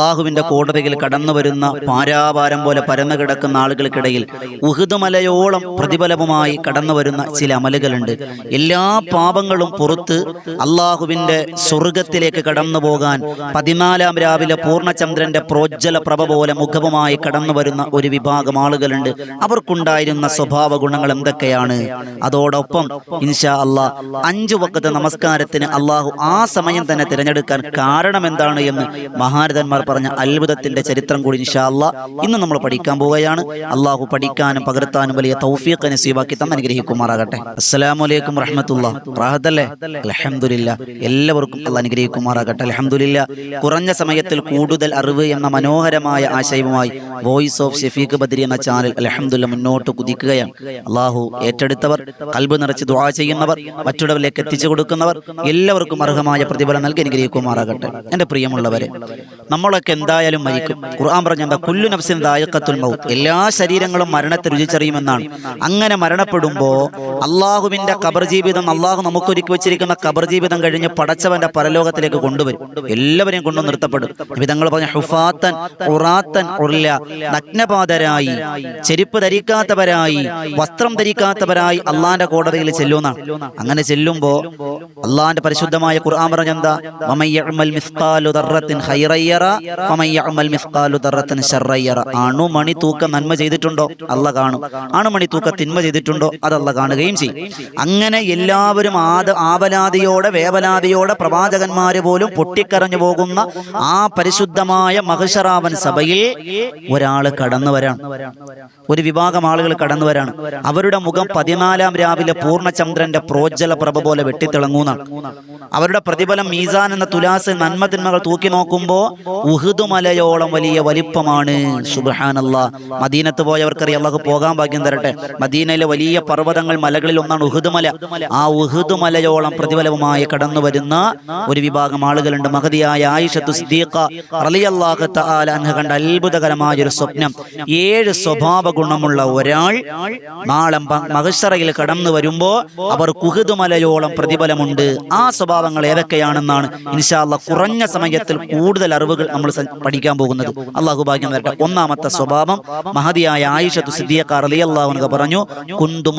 അള്ളാഹുവിന്റെ കോടതിയിൽ കടന്നു വരുന്ന പാരാപാരം പോലെ പരന്നു കിടക്കുന്ന ആളുകൾക്കിടയിൽ ഉഹുദ് മലയോളം പ്രതിഫലവുമായി കടന്നു വരുന്ന ചില അമലുകളുണ്ട്. എല്ലാ പാപങ്ങളും പുറത്ത് അള്ളാഹുവിന്റെ സ്വർഗത്തിലേക്ക് കടന്നു പോകാൻ പതിനാലാം രാവിലെ പൂർണചന്ദ്രന്റെ പ്രോജ്വല പ്രഭ പോലെ മുഖവുമായി കടന്നു വരുന്ന ഒരു വിഭാഗം ആളുകളുണ്ട്. അവർക്കുണ്ടായിരുന്ന സ്വഭാവ ഗുണങ്ങൾ എന്തൊക്കെയാണ്? അതോടൊപ്പം ഇൻഷാ അള്ളാഹ് അഞ്ചു വക്കത്തെ നമസ്കാരത്തിന് അള്ളാഹു ആ സമയം തന്നെ തിരഞ്ഞെടുക്കാൻ കാരണം എന്താണ് എന്ന് മഹാരഥന്മാർ പറഞ്ഞ അത്ഭുതത്തിന്റെ ചരിത്രം കൂടി ഇൻഷാ അള്ളാ ഇന്ന് നമ്മൾ പഠിക്കാൻ പോവുകയാണ്. അള്ളാഹു പഠിക്കാനും പകർത്താനും വലിയ തൗഫീഖ് നസീബാക്കി തന്നെ അനുഗ്രഹിക്കുമാറാകട്ടെ. അസ്സലാമു അലൈക്കും റഹ്മത്തുള്ള റാഹത്തല്ലേ അലഹമുല്ല എല്ലാവർക്കും അത് അനുഗ്രഹിക്കുമാറാകട്ടെ. അലഹമുല്ല കുറഞ്ഞ സമയത്തിൽ കൂടുതൽ അറിവ് എന്ന മനോഹരമായ ആശയവുമായി വോയിസ് ഓഫ് ഷെഫീഖ് ബദ്രി എന്ന ചാനൽ അലഹമുല്ല മുന്നോട്ട് കുതിക്കുകയാണ്. അള്ളാഹു ഏറ്റെടുത്തവർ കൽബ് നിറച്ച് ദുആ ചെയ്യുന്നവർ മറ്റുള്ളവരിലേക്ക് എത്തിച്ചു കൊടുക്കുന്നവർ എല്ലാവർക്കും അർഹമായ പ്രതിഫലം നൽകി അനുഗ്രഹിക്കുമാറാകട്ടെ. എന്റെ പ്രിയമുള്ളവരെ നമ്മളൊക്കെ എന്തായാലും മരിക്കും. ഖുർആൻ പറഞ്ഞ കുല്ലു നഫ്സിൻ ദായക്കത്തുൽ മൗ എല്ലാ ശരീരങ്ങളും മരണത്തെ രുചിച്ചറിയുമെന്നാണ്. അങ്ങനെ മരണപ്പെടുമ്പോ അള്ളാഹുവിന്റെ കബർ ജീവിതം അള്ളാഹു നമുക്കൊരുക്കി വെച്ചിരിക്കുന്ന കബർ ജീവിതം കഴിഞ്ഞ് പടച്ചവന്റെ പരലോകത്തിലേക്ക് കൊണ്ടുവരും. എല്ലാവരെയും കൊണ്ടു നിർത്തപ്പെടും. വിധങ്ങൾ പറഞ്ഞ ഹുഫാത്തൻ ഉറാത്തൻ ഉർല നഗ്നപാതരായി ചെരുപ്പ് ധരിക്കാത്തവരായി വസ്ത്രം ധരിക്കാത്തവരായി അള്ളാന്റെ കോടതിയിൽ ചെല്ലുന്നതാണ് അങ്ങനെ ചെല്ലുമ്പോ അള്ളാന്റെ പരിശുദ്ധമായ ഖുർആൻ പറഞ്ഞെന്താ അണുമണി തൂക്ക നന്മ ചെയ്തിട്ടുണ്ടോ? അല്ല കാണും. അണുമണി തൂക്ക തിന്മ ചെയ്തിട്ടുണ്ടോ? അതല്ല കാണുകയും ചെയ്യും. അങ്ങനെ എല്ലാവരും ആദ ആവലാതിയോടെ വേവലാതിയോടെ പ്രവാചകന്മാര് പോലും പൊട്ടിക്കരഞ്ഞു പോകുന്ന ആ പരിശുദ്ധമായ മഹഷറാവൻ സഭയിൽ ഒരാൾ കടന്നു വരാണ് ഒരു വിഭാഗം ആളുകൾ കടന്നു വരാണ് അവരുടെ മുഖം പതിനാലാം രാവിലെ പൂർണചന്ദ്രന്റെ പ്രോജ്ജല പ്രഭ പോലെ വെട്ടിത്തിളങ്ങുന്നതാണ്. അവരുടെ പ്രതിഫലം മീസാൻ എന്ന തുലാസ് നന്മ തിന്മകൾ തൂക്കി നോക്കുമ്പോ ഉഹുദു മലയോളം വലിയ വലിപ്പമാണ്. സുബഹാനല്ല. മദീനത്ത് പോയവർക്കറിയാം. അള്ളാഹു പോകാൻ ഭാഗ്യം തരട്ടെ. മദീനയിലെ വലിയ പർവതങ്ങൾ മലകളിൽ ഒന്നാണ് ഉഹുദ് മല. ആ ഉഹുദ് മലയോളം പ്രതിഫലവുമായി കടന്നു വരുന്ന ഒരു വിഭാഗം ആളുകളുണ്ട്. മഹതിയായ ആയിഷത്തു സിദ്ദീഖ കണ്ട അത്ഭുതകരമായ ഒരു സ്വപ്നം. ഏഴ് സ്വഭാവ ഗുണമുള്ള ഒരാൾ നാളെ മഹസറയിൽ കടന്നു വരുമ്പോ അവർ കുഹുദ് മലയോളം പ്രതിഫലമുണ്ട്. ആ സ്വഭാവങ്ങൾ ഏതൊക്കെയാണെന്നാണ് ഇൻഷാല്ല കുറഞ്ഞ സമയത്തിൽ കൂടുതൽ അറിവുകൾ നമ്മൾ പഠിക്കാൻ പോകുന്നത്. അള്ളാഹു ഭാഗ്യം വരട്ടെ ഒന്നാമത്തെ സ്വഭാവം മഹതിയായ ആയിഷത്തു സിദ്ദീഖ റളിയല്ലാഹു അൻഹ പറഞ്ഞു കുന്തു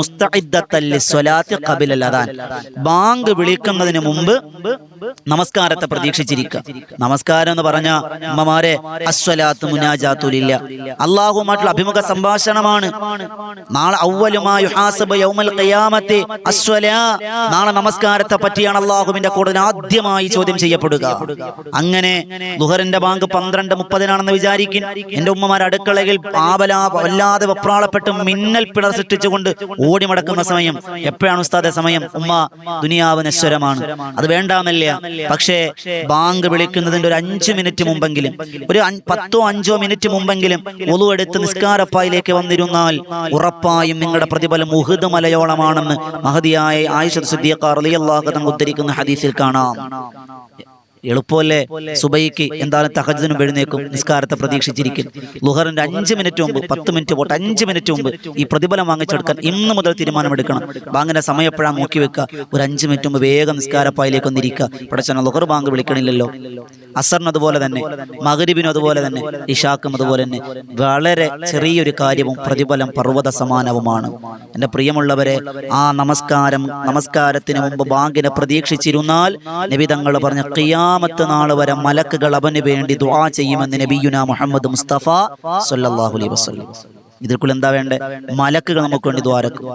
ബാങ്ക് വിളിക്കുന്നതിന് മുമ്പ് നമസ്കാരത്തെ പ്രതീക്ഷിച്ചിരിക്കുക നമസ്കാരം എന്ന് പറഞ്ഞ അമ്മമാരെ അസ്വലാത്ത് മുനാജാത്തുലില്ല അള്ളാഹുമായിട്ടുള്ള അഭിമുഖ സംഭാഷണമാണ്. നാളെ ഔവലുമായി നാളെ നമസ്കാരത്തെ പറ്റിയാണ് അള്ളാഹുവിന്റെ കൂടുതൽ ആദ്യമായി ചോദ്യം ചെയ്യപ്പെടുക. അങ്ങനെ ദുഹറിന്റെ ബാങ്ക് പന്ത്രണ്ട് മുപ്പതിനാണെന്ന് വിചാരിക്കും എന്റെ ഉമ്മമാർ അടുക്കളയിൽ ആവലാ വല്ലാതെ വെപ്രാളപ്പെട്ട് മിന്നൽ പിട സൃഷ്ടിച്ചുകൊണ്ട് ഓടി മടക്കുന്ന സമയം. എപ്പോഴാണ് ഉസ്താദെ സമയം? ഉമ്മ ദുനിയാവ് നശ്വരമാണ്. അത് വേണ്ടാന്നല്ല? പക്ഷേ ബാങ്ക് വിളിക്കുന്നതിന്റെ ഒരു അഞ്ചു മിനിറ്റ് മുമ്പെങ്കിലും ഒരു പത്തോ അഞ്ചോ മിനിറ്റ് മുമ്പെങ്കിലും ഒളു എടുത്ത് നിസ്കാരപ്പായിലേക്ക് വന്നിരുന്നാൽ ഉറപ്പായും നിങ്ങളുടെ പ്രതിഫലം ഉഹുദ് മലയോളമാണെന്ന് മഹതിയായ ആയിഷ സിദ്ദീഖ റളിയല്ലാഹു തങ്ങൾ ഉദ്ധരിക്കുന്ന ഹദീസിൽ കാണാം. എളുപ്പമല്ലേ? സുബൈക്ക് എന്താണ് തഹജിനും എഴുന്നേക്കും നിസ്കാരത്തെ പ്രതീക്ഷിച്ചിരിക്കും. ലുഹറിന്റെ അഞ്ച് മിനിറ്റ് മുമ്പ് പത്ത് മിനിറ്റ് പോട്ട് അഞ്ച് മിനിറ്റ് മുമ്പ് ഈ പ്രതിഫലം വാങ്ങിച്ചെടുക്കാൻ ഇന്ന് മുതൽ തീരുമാനമെടുക്കണം. ബാങ്കിന്റെ സമയം എപ്പോഴാണ് നോക്കി വെക്കുക? ഒരു അഞ്ച് മിനിറ്റ് മുമ്പ് വേഗം നിസ്കാരപ്പായിലേക്ക് ഒന്നിരിക്കുക പടച്ചന ലുഹർ ബാങ്ക് വിളിക്കണില്ലല്ലോ. അസറിന് അതുപോലെ തന്നെ മകരിബിനും അതുപോലെ തന്നെ ഇഷാക്കും അതുപോലെ തന്നെ. വളരെ ചെറിയൊരു കാര്യവും പ്രതിഫലം പർവത സമാനവുമാണ് എന്റെ പ്രിയമുള്ളവരെ ആ നമസ്കാരം നമസ്കാരത്തിന് മുമ്പ് ബാങ്കിനെ പ്രതീക്ഷിച്ചിരുന്നാൽ നബി പറഞ്ഞ പറഞ്ഞ ഖിയാമത്ത് നാൾ വരെ മലക്കുകൾ അവന് വേണ്ടി ദുആ ചെയ്യുമെന്ന് നബിയുന മുഹമ്മദ് മുസ്തഫ സല്ലല്ലാഹു അലൈഹി വസല്ലം. ഇതിൽക്കുള്ള എന്താ വേണ്ടേ? മലക്കുകൾ നമുക്ക് വേണ്ടി ദ്വാരക്കും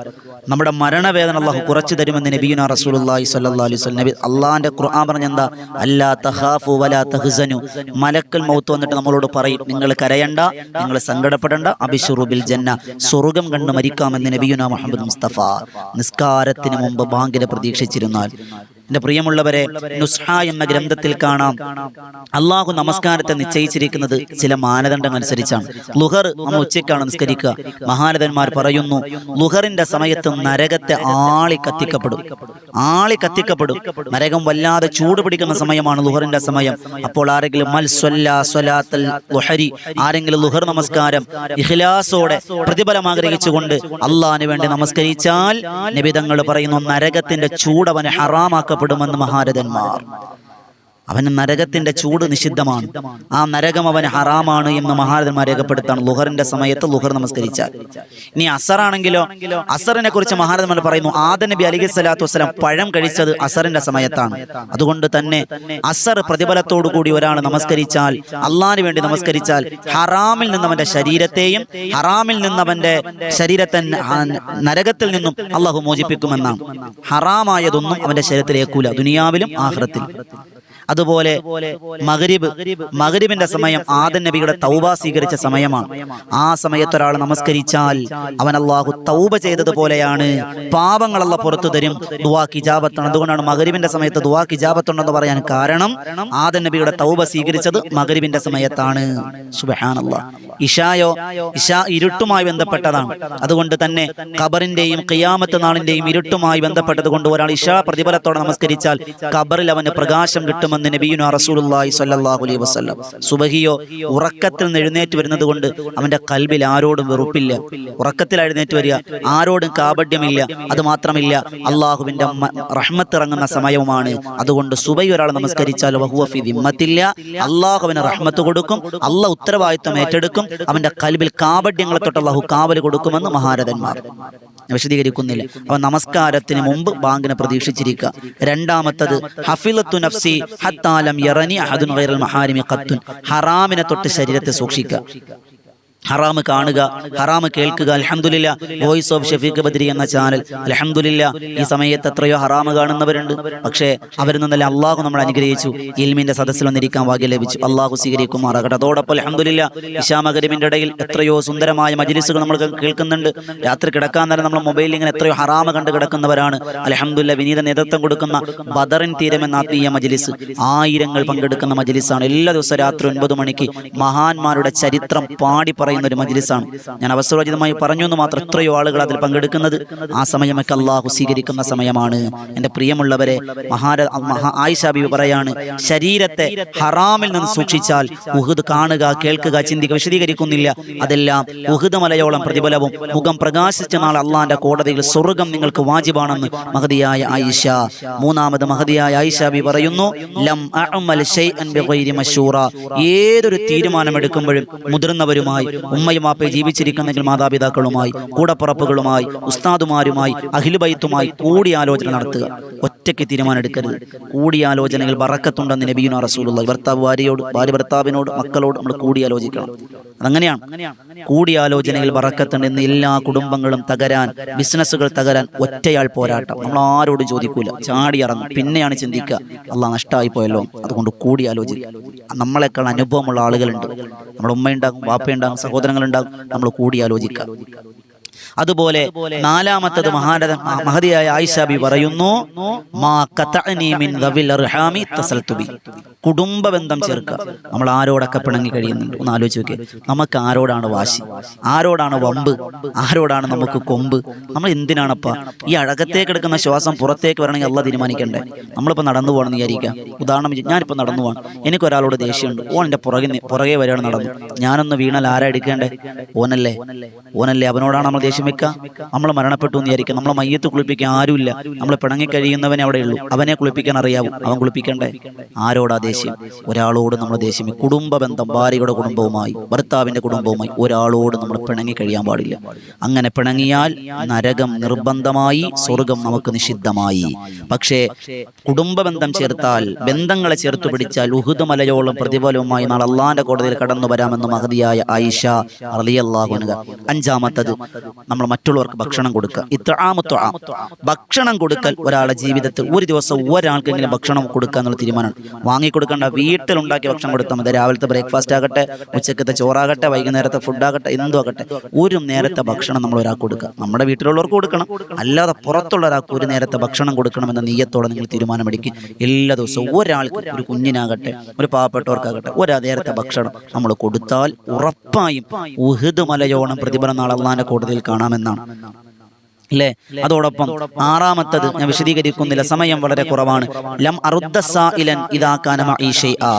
നമ്മുടെ മരണവേദന അള്ളാഹു കുറച്ചു തരുമെന്ന് റസൂലുള്ളാഹി സ്വല്ലല്ലാഹു അലൈഹി നബി അള്ളാഹിന്റെ ഖുർആൻ പറഞ്ഞ എന്താ? അല്ലാ തഖാഫു വലാ തഹ്സനു. മലക്കൽ മൗത്ത് വന്നിട്ട് നമ്മളോട് പറയും നിങ്ങൾ കരയണ്ട നിങ്ങൾ സങ്കടപ്പെടേണ്ട അബിഷുറുബിൽ ജന്ന. സ്വർഗം കണ്ട് മരിക്കാമെന്ന് നബിയുന മുഹമ്മദ് മുസ്തഫ നിസ്കാരത്തിന് മുമ്പ് ബാങ്കിനെ പ്രതീക്ഷിച്ചിരുന്നാൽ എന്റെ പ്രിയമുള്ളവരെ എന്ന ഗ്രന്ഥത്തിൽ കാണാം. അള്ളാഹു നമസ്കാരത്തെ നിശ്ചയിച്ചിരിക്കുന്നത് ചില മാനദണ്ഡങ്ങൾ അനുസരിച്ചാണ്. ലുഹർ നമ്മൾ ഉച്ചയ്ക്കാണ് നിസ്കരിക്കുക. മഹാനതന്മാർ പറയുന്നു ലുഹറിന്റെ സമയത്ത് നരകത്തെ ആളി കത്തിക്കപ്പെടും. ആളി കത്തിക്കപ്പെടും. നരകം വല്ലാതെ ചൂട് പിടിക്കുന്ന സമയമാണ് ലുഹറിന്റെ സമയം. അപ്പോൾ ആരെങ്കിലും മൽ ആരെങ്കിലും ലുഹർ നമസ്കാരം ഇഖ്ലാസോടെ പ്രതിഫലം ആഗ്രഹിച്ചുകൊണ്ട് അള്ളാഹിന് വേണ്ടി നമസ്കരിച്ചാൽ നിബിതങ്ങൾ പറയുന്നു നരകത്തിന്റെ ചൂടവന് ഹറാമാക്കപ്പെടുമെന്ന് മഹാരഥന്മാർ. അവന് നരകത്തിന്റെ ചൂട് നിഷിദ്ധമാണ്. ആ നരകം അവന് ഹറാമാണ് എന്ന് മഹാരഥന്മാർ രേഖപ്പെടുത്താണ് ലുഹറിന്റെ സമയത്ത് ലുഹർ നമസ്കരിച്ചാൽ. ഇനി അസറാണെങ്കിലോ? അസറിനെ കുറിച്ച് മഹാരഥന്മാർ പറയുന്നു ആദ നബി അലി സ്വലാത്തു വസ്സലാം പഴം കഴിച്ചത് അസറിന്റെ സമയത്താണ്. അതുകൊണ്ട് തന്നെ അസർ പ്രതിഫലത്തോടു കൂടി ഒരാൾ നമസ്കരിച്ചാൽ അള്ളാഹിന് വേണ്ടി നമസ്കരിച്ചാൽ ഹറാമിൽ നിന്നവന്റെ ശരീരത്തെയും ഹറാമിൽ നിന്നവന്റെ ശരീരത്തെ നരകത്തിൽ നിന്നും അള്ളാഹു മോചിപ്പിക്കുമെന്നാണ്. ഹറാമായതൊന്നും അവന്റെ ശരീരത്തിലേക്കൂല ദുനിയാവിലും ആഹ്റത്തിലും അതുപോലെ മകരിബ് മകരിബിന്റെ സമയം ആദൻ നബിയുടെ തൗബ സ്വീകരിച്ച സമയമാണ്. ആ സമയത്ത് ഒരാൾ നമസ്കരിച്ചാൽ അവൻ അള്ളാഹു തൗബ ചെയ്തതുപോലെയാണ് പാപങ്ങളല്ല പുറത്തു തരും. ദുവാ കിജാബത്താണ്. അതുകൊണ്ടാണ് മകരിബിന്റെ സമയത്ത് ദുവാ കിജാബത്തുണ്ടെന്ന് പറയാൻ കാരണം ആദൻ നബിയുടെ തൗബ സ്വീകരിച്ചത് മകരിബിന്റെ സമയത്താണ്. സുബഹാനല്ല. ഇഷായോ ഇഷ ഇരുട്ടുമായി ബന്ധപ്പെട്ടതാണ്. അതുകൊണ്ട് തന്നെ ഖബറിന്റെയും ഖിയാമത്ത് നാളിന്റെയും ഇരുട്ടുമായി ബന്ധപ്പെട്ടത് കൊണ്ട് ഒരാൾ ഇഷ പ്രതിഫലത്തോടെ നമസ്കരിച്ചാൽ ഖബറിൽ അവന് പ്രകാശം കിട്ടുമെന്ന് നബിയുന റസൂലുള്ളാഹി സ്വല്ലല്ലാഹു അലൈഹി വസല്ലം. സുബഹിയോ ഉറക്കത്തിൽ എഴുന്നേറ്റ് വരുന്നത് കൊണ്ട് അവന്റെ കൽബിൽ ആരോടും വെറുപ്പില്ല. ഉറക്കത്തിൽ എഴുന്നേറ്റ് വരിക ആരോടും കാപഡ്യമില്ല അത് മാത്രമില്ല അള്ളാഹുവിന്റെ റഹ്മത്ത് ഇറങ്ങുന്ന സമയവുമാണ്. അതുകൊണ്ട് സുബൈ ഒരാൾ നമസ്കരിച്ചാൽ വഹുവഫി ദിമ്മത്തില്ല. അള്ളാഹുവിന് റഹ്മത്ത് കൊടുക്കും അള്ളാഹ് ഉത്തരവാദിത്വം ഏറ്റെടുക്കും അവന്റെ കൽബിൽ കാപഡ്യങ്ങളെ തൊട്ട് അള്ളാഹു കാവൽ കൊടുക്കുമെന്ന് മഹാരഥന്മാർ. വിശദീകരിക്കുന്നില്ല. അപ്പൊ നമസ്കാരത്തിന് മുമ്പ് ബാങ്കിനെ പ്രതീക്ഷിച്ചിരിക്കുക. രണ്ടാമത്തത് ഹഫിലത്തു നഫ്സി ഹത്താലം യറനി അഹദുൻ ഗൈറൽ മഹാരിമി ഖത്തുൻ. ഹറാമിനെ തൊട്ട് ശരീരത്തെ സൂക്ഷിക്കുക. ഹറാമ് കാണുക ഹറാമ് കേൾക്കുക. അലഹമുല്ല വോയിസ് ഓഫ് ഷഫീഖ് ബദ്രി എന്ന ചാനൽ. അലഹമുല്ല ഈ സമയത്ത് എത്രയോ ഹറാമ് കാണുന്നവരുണ്ട്. പക്ഷേ അവരിൽ നിന്നെല്ലാം അള്ളാഹു നമ്മൾ അനുഗ്രഹിച്ചു. ഇൽമിന്റെ സദസ്സിൽ വന്നിരിക്കാൻ ഭാഗ്യം ലഭിച്ചു. അള്ളാഹു സ്വീകരിക്കുമാറാകട്ടെ. അതോടൊപ്പം അലഹമുല്ല ഇഷാമകരിമിന്റെ ഇടയിൽ എത്രയോ സുന്ദരമായ മജിലിസുകൾ നമ്മൾ കേൾക്കുന്നുണ്ട്. രാത്രി കിടക്കാൻ നേരം നമ്മൾ മൊബൈലിൽ ഇങ്ങനെ എത്രയോ ഹറാമ് കണ്ട് കിടക്കുന്നവരാണ്. അലഹമുല്ല വിനീത നേതൃത്വം കൊടുക്കുന്ന ബദറിൻ എന്ന ആത്മീയ മജിലിസ്. ആയിരങ്ങൾ പങ്കെടുക്കുന്ന മജിലിസാണ്. എല്ലാ ദിവസവും രാത്രി ഒൻപത് മണിക്ക് മഹാന്മാരുടെ ചരിത്രം പാടി പറയുന്ന ഒരു മജിലിസാണ്. ഞാൻ അവസരോചിതമായി പറഞ്ഞു എന്ന് മാത്രം എത്രയോ ആളുകൾ അതിൽ പങ്കെടുക്കുന്നത്. ആ സമയമൊക്കെ അള്ളാഹു സ്വീകരിക്കുന്ന സമയമാണ്. എന്റെ പ്രിയമുള്ളവരെ മഹാര ആയിഷാബി പറയാണ് ശരീരത്തെ ഹറാമിൽ നിന്ന് സൂക്ഷിച്ചാൽ ഉഹുദ് കാണുക കേൾക്കുക ചിന്തിക്കുക വിശദീകരിക്കുന്നില്ല. അതെല്ലാം ഉഹുദ് മലയോളം പ്രതിഫലവും മുഖം പ്രകാശിച്ച നാൾ അള്ളാന്റെ കോടതിയിൽ സ്വർഗം നിങ്ങൾക്ക് വാജിബാണെന്ന് മഹതിയായ ആയിഷ. മൂന്നാമത് മഹതിയായ ആയിഷാബി പറയുന്നു ലം അഅമൽ ഷൈഅൻ ബിഗൈരി ഏതൊരു തീരുമാനമെടുക്കുമ്പോഴും മുതിർന്നവരുമായി ഉമ്മയും വാപ്പയും ജീവിച്ചിരിക്കുന്നെങ്കിൽ മാതാപിതാക്കളുമായി കൂടപ്പുറപ്പുകളുമായി ഉസ്താദുമാരുമായി അഖിലുബൈത്തുമായി കൂടിയാലോചന നടത്തുക. ഒറ്റയ്ക്ക് തീരുമാനമെടുക്കരുത്. കൂടിയാലോചനകൾ ബറക്കത്തുണ്ടെന്ന് നബിയുന റസൂലുള്ള ഭർത്താവ് ഭാര്യയോട് ഭാര്യ ഭർത്താവിനോട് മക്കളോട് നമ്മൾ കൂടിയാലോചിക്കണം. അതങ്ങനെയാണ്. കൂടിയാലോചനയിൽ വറക്കത്തുണ്ട് ഇന്ന് എല്ലാ കുടുംബങ്ങളും തകരാൻ ബിസിനസ്സുകൾ തകരാൻ ഒറ്റയാൾ പോരാട്ടം. നമ്മൾ ആരോടും ചോദിക്കൂല. ചാടി ഇറങ്ങും. പിന്നെയാണ് ചിന്തിക്കുക. അള്ളാഹ് നഷ്ടമായി പോയല്ലോ അതുകൊണ്ട് കൂടിയാലോചിക്കുക. നമ്മളെക്കാൾ അനുഭവമുള്ള ആളുകളുണ്ട്. നമ്മുടെ ഉമ്മയുണ്ടാകും വാപ്പയുണ്ടാകും സഹോദരങ്ങളുണ്ടാകും. നമ്മൾ കൂടിയാലോചിക്കുക അതുപോലെ നാലാമത്തത് മഹാരഥ മഹതിയായ ആയിഷാബി പറയുന്നു മാ അർഹാമി. കുടുംബ ബന്ധം ചേർക്കുക. നമ്മൾ ആരോടൊക്കെ പിണങ്ങി കഴിയുന്നുണ്ട്? ഒന്ന് ആലോചിച്ച് നോക്കിയേ. നമുക്ക് ആരോടാണ് വാശി? ആരോടാണ് വമ്പ്? ആരോടാണ് നമുക്ക് കൊമ്പ്? നമ്മൾ എന്തിനാണപ്പാ? ഈ അഴകത്തേക്ക് എടുക്കുന്ന ശ്വാസം പുറത്തേക്ക് വരണമെങ്കിൽ അല്ല തീരുമാനിക്കണ്ടേ? നമ്മളിപ്പോൾ നടന്നു പോകണമെന്ന് വിചാരിക്കാം ഉദാഹരണം ഞാനിപ്പോൾ നടന്നു പോകണം. എനിക്കൊരാളോട് ദേഷ്യമുണ്ട്. ഓൻ എന്റെ പുറകെ പുറകെ വരികയാണ് നടന്നു. ഞാനൊന്ന് വീണാൽ ആരാ എടുക്കേണ്ടേ? ഓനല്ലേ? ഓനല്ലേ? അവനോടാണ് നമ്മൾ ദേഷ്യം വെക്കുക നമ്മൾ മരണപ്പെട്ടു എന്ന് വിചാരിക്കുക നമ്മളെ മയ്യത്ത് കുളിപ്പിക്കാൻ ആരുമില്ല. നമ്മൾ പിണങ്ങി കഴിയുന്നവനെ അവിടെ ഉള്ളൂ. അവനെ കുളിപ്പിക്കാൻ അറിയാവൂ. അവൻ കുളിപ്പിക്കണ്ടേ? ആരോടാ ദേഷ്യം? ഒരാളോട് നമ്മൾ ദേഷ്യം. കുടുംബ ബന്ധം ഭാര്യയുടെ കുടുംബവുമായി ഭർത്താവിന്റെ കുടുംബവുമായി ഒരാളോട് നമ്മൾ പിണങ്ങി കഴിയാൻ പാടില്ല. അങ്ങനെ പിണങ്ങിയാൽ നരകം നിർബന്ധമായി സ്വർഗം നമുക്ക് നിഷിദ്ധമായി. പക്ഷേ കുടുംബ ബന്ധം ചേർത്താൽ ബന്ധങ്ങളെ ചേർത്ത് പിടിച്ചാൽ ഉഹുദ് മലയോളം പ്രതിഫലവുമായി നാളെ അള്ളാന്റെ കോടതിയിൽ കടന്നു വരാമെന്ന് മഹതിയായ ആയിഷ അലിയല്ലാഹുനുക അഞ്ചാമത്തത് നമ്മൾ മറ്റുള്ളവർക്ക് ഭക്ഷണം കൊടുക്കുക. ഇത്രാമത്വ ഭക്ഷണം കൊടുക്കൽ ഒരാളുടെ ജീവിതത്തിൽ ഒരു ദിവസം ഒരാൾക്കെങ്കിലും ഭക്ഷണം കൊടുക്കുക എന്നുള്ള തീരുമാനമാണ്. വാങ്ങിക്കൊടുക്കേണ്ട വീട്ടിലുണ്ടാക്കിയ ഭക്ഷണം കൊടുത്താൽ മതി. രാവിലത്തെ ബ്രേക്ക്ഫാസ്റ്റ് ആകട്ടെ ഉച്ചക്കത്തെ ചോറാകട്ടെ വൈകുന്നേരത്തെ ഫുഡാകട്ടെ എന്തോ ആകട്ടെ. ഒരു നേരത്തെ ഭക്ഷണം നമ്മൾ ഒരാൾക്ക് കൊടുക്കുക. നമ്മുടെ വീട്ടിലുള്ളവർക്ക് കൊടുക്കണം. അല്ലാതെ പുറത്തുള്ള ഒരാൾക്ക് ഒരു നേരത്തെ ഭക്ഷണം കൊടുക്കണമെന്ന നീയത്തോടെ നിങ്ങൾ തീരുമാനമെടുക്കും. എല്ലാ ദിവസവും ഒരാൾക്ക് ഒരു കുഞ്ഞിനാകട്ടെ ഒരു പാവപ്പെട്ടവർക്കാകട്ടെ ഒരാ നേരത്തെ ഭക്ഷണം നമ്മൾ കൊടുത്താൽ ഉറപ്പായും ഉഹദ് മലയോണം പ്രതിഫലം നാളെ കോടതിയിൽ കോടതിയിൽ കാണാമെന്നാണ്. അല്ലേ അതോടൊപ്പം ആറാമത്തത് ഞാൻ വിശദീകരിക്കുന്നില്ല. സമയം വളരെ കുറവാണ്. ലം ഇതാക്കാനമ ആ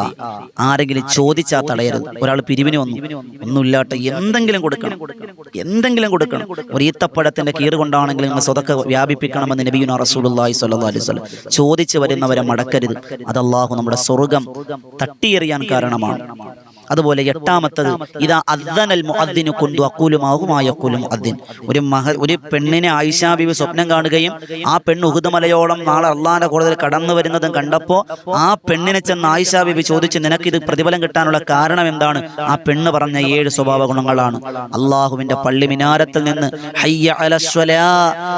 ആരെങ്കിലും ചോദിച്ചാൽ തടയരുത്. ഒരാൾ പിരിവിന് വന്നു. ഒന്നുമില്ലാട്ട്. എന്തെങ്കിലും കൊടുക്കണം. എന്തെങ്കിലും കൊടുക്കണം. ഒരു ഈത്തപ്പഴത്തിന്റെ കീറ് കൊണ്ടാണെങ്കിലും സ്വതക്ക വ്യാപിപ്പിക്കണമെന്ന് സ്വല്ലല്ലാഹു അലൈഹി വസല്ലം ചോദിച്ചു വരുന്നവരെ മടക്കരുത്. അതല്ലാഹു നമ്മുടെ സ്വർഗം തട്ടിയെറിയാൻ കാരണമാണ്. അതുപോലെ എട്ടാമത്തത് ഇതാ അദ്ദനൽ മുഅദ്ദിനു കൊണ്ടു അക്കൂലുമാകുമായക്കൂലും അദ്ദിൻ. ഒരു മഹ ഒരു പെണ്ണിനെ ആയിഷാ ബിബി സ്വപ്നം കാണുകയും ആ പെണ്ണ് ഉഹുദമലയോളം നാളെ അള്ളാന്റെ കൂടെ കടന്നു വരുന്നതും കണ്ടപ്പോൾ ആ പെണ്ണിനെ ചെന്ന് ആയിഷാ ബിബി ചോദിച്ചു ഇത് പ്രതിഫലം കിട്ടാനുള്ള കാരണം എന്താണ്? ആ പെണ്ണ് പറഞ്ഞ ഏഴ് സ്വഭാവ ഗുണങ്ങളാണ്. അള്ളാഹുവിന്റെ പള്ളി മിനാരത്തിൽ നിന്ന് ഹയ്യ അലസ്വലാ,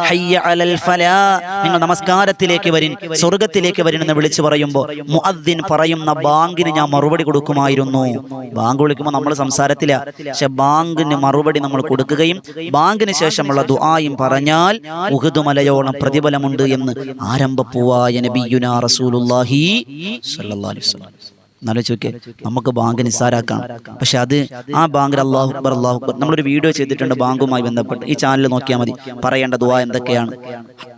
ഹയ്യ അലൽ ഫലാ. നിങ്ങൾ നമസ്കാരത്തിലേക്ക് വരിൻ സ്വർഗത്തിലേക്ക് വരിൻ എന്ന് വിളിച്ചു പറയുമ്പോൾ മുഅദ്ദിൻ പറയുന്ന ബാങ്കിന് ഞാൻ മറുപടി കൊടുക്കുമായിരുന്നു. ബാങ്ക് വിളിക്കുമ്പോൾ നമ്മൾ സംസാരത്തില്ല പക്ഷെ ബാങ്കിന് മറുപടി നമ്മൾ കൊടുക്കുകയും ബാങ്കിന് ശേഷമുള്ള ദുആയും പറഞ്ഞാൽ ഉഹുദ് മലയോളം പ്രതിഫലമുണ്ട് എന്ന് ആരംഭപ്പൂവായ നബിയുനാ റസൂലുള്ളാഹി സ്വല്ലല്ലാഹി അലൈഹി വസല്ലം. എന്നാലോചിച്ച് നോക്കിയേ നമുക്ക് ബാങ്ക് നിസ്സാരാക്കാം. പക്ഷെ അത് ആ ബാങ്കിൽ അള്ളാഹു അക്ബർ അള്ളാഹു അക്ബർ. നമ്മളൊരു വീഡിയോ ചെയ്തിട്ടുണ്ട് ബാങ്കുമായി ബന്ധപ്പെട്ട്. ഈ ചാനൽ നോക്കിയാൽ മതി. പറയേണ്ട ദുആ എന്തൊക്കെയാണ്?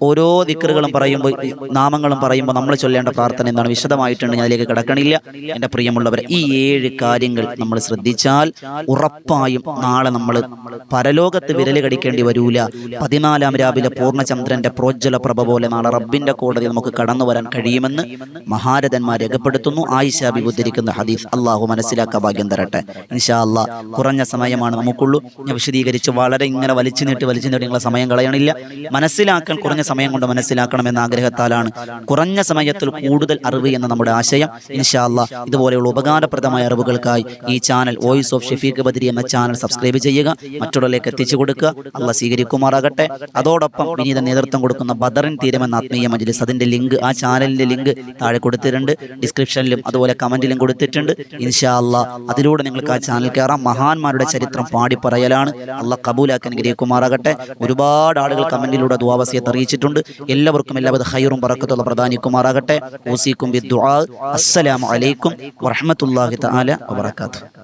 ഓരോ ദിക്കറുകളും പറയുമ്പോൾ നാമങ്ങളും പറയുമ്പോൾ നമ്മൾ ചൊല്ലേണ്ട പ്രാർത്ഥന എന്താണ്? വിശദമായിട്ടുണ്ട്. ഞാൻ അതിലേക്ക് കിടക്കണില്ല. എന്റെ പ്രിയമുള്ളവരെ ഈ ഏഴ് കാര്യങ്ങൾ നമ്മൾ ശ്രദ്ധിച്ചാൽ ഉറപ്പായും നാളെ നമ്മൾ പരലോകത്ത് വിരൽ കടിക്കേണ്ടി വരൂല പതിനാലാം രാവിലെ പൂർണചന്ദ്രന്റെ പ്രോജ്വല പ്രഭ പോലെ നാളെ റബ്ബിന്റെ കോടതി നമുക്ക് കടന്നു വരാൻ കഴിയുമെന്ന് മഹാരഥന്മാർ രേഖപ്പെടുത്തുന്നു. ആയിഷ ഉദ്ധരിക്കുന്ന ഹദീസ് അള്ളാഹു മനസ്സിലാക്കാൻ ഭാഗ്യം തരട്ടെ. ഇൻഷാ കുറഞ്ഞ സമയമാണ് നമുക്കുള്ളൂ. ഞാൻ വിശദീകരിച്ച് വളരെ ഇങ്ങനെ വലിച്ചു നീട്ടി വലിച്ചു നീട്ടി നിങ്ങളെ സമയം കളയണില്ല. മനസ്സിലാക്കാൻ കുറഞ്ഞ സമയം കൊണ്ട് മനസ്സിലാക്കണം എന്ന ആഗ്രഹത്താലാണ്. കുറഞ്ഞ സമയത്തിൽ കൂടുതൽ അറിവ് എന്ന നമ്മുടെ ആശയം. ഇൻഷാ ഇതുപോലെയുള്ള ഉപകാരപ്രദമായ അറിവുകൾക്കായി ഈ channel voice of Shafeeq Badari എന്ന ചാനൽ സബ്സ്ക്രൈബ് ചെയ്യുക. മറ്റുള്ളവരിലേക്ക് എത്തിച്ചു കൊടുക്കുക. അല്ല സ്വീകരിക്കുമാറാകട്ടെ. അതോടൊപ്പം വിനീത നേതൃത്വം കൊടുക്കുന്ന ബദറിൻ എന്ന ആത്മീയ മജ്ലിസ് അതിന്റെ ലിങ്ക് ആ ചാനലിന്റെ ലിങ്ക് താഴെ കൊടുത്തിട്ടുണ്ട്. ഡിസ്ക്രിപ്ഷനിലും അതുപോലെ കമന്റിലും കൊടുത്തിട്ടുണ്ട്. ഇൻഷാ അല്ല അതിലൂടെ നിങ്ങൾക്ക് ആ ചാനൽ കയറാം. മഹാന്മാരുടെ ചരിത്രം പാടി പറയലാണ്. അല്ല കബൂലാക്കാൻ ഗ്രഹിക്കുമാറാകട്ടെ ഒരുപാട് ആളുകൾ കമന്റിലൂടെ ദുവാവസിയത്ത് അറിയിച്ചിട്ടുണ്ട്. എല്ലാവർക്കും എല്ലാവിധ ഹൈറും പറക്കത്തുള്ള പ്രധാനിക്കുമാറാകട്ടെ ഓസിക്കും അസ്സലാമു അലൈക്കും വറഹ്മത്തുള്ളാഹി തആല വബറകാതുഹു.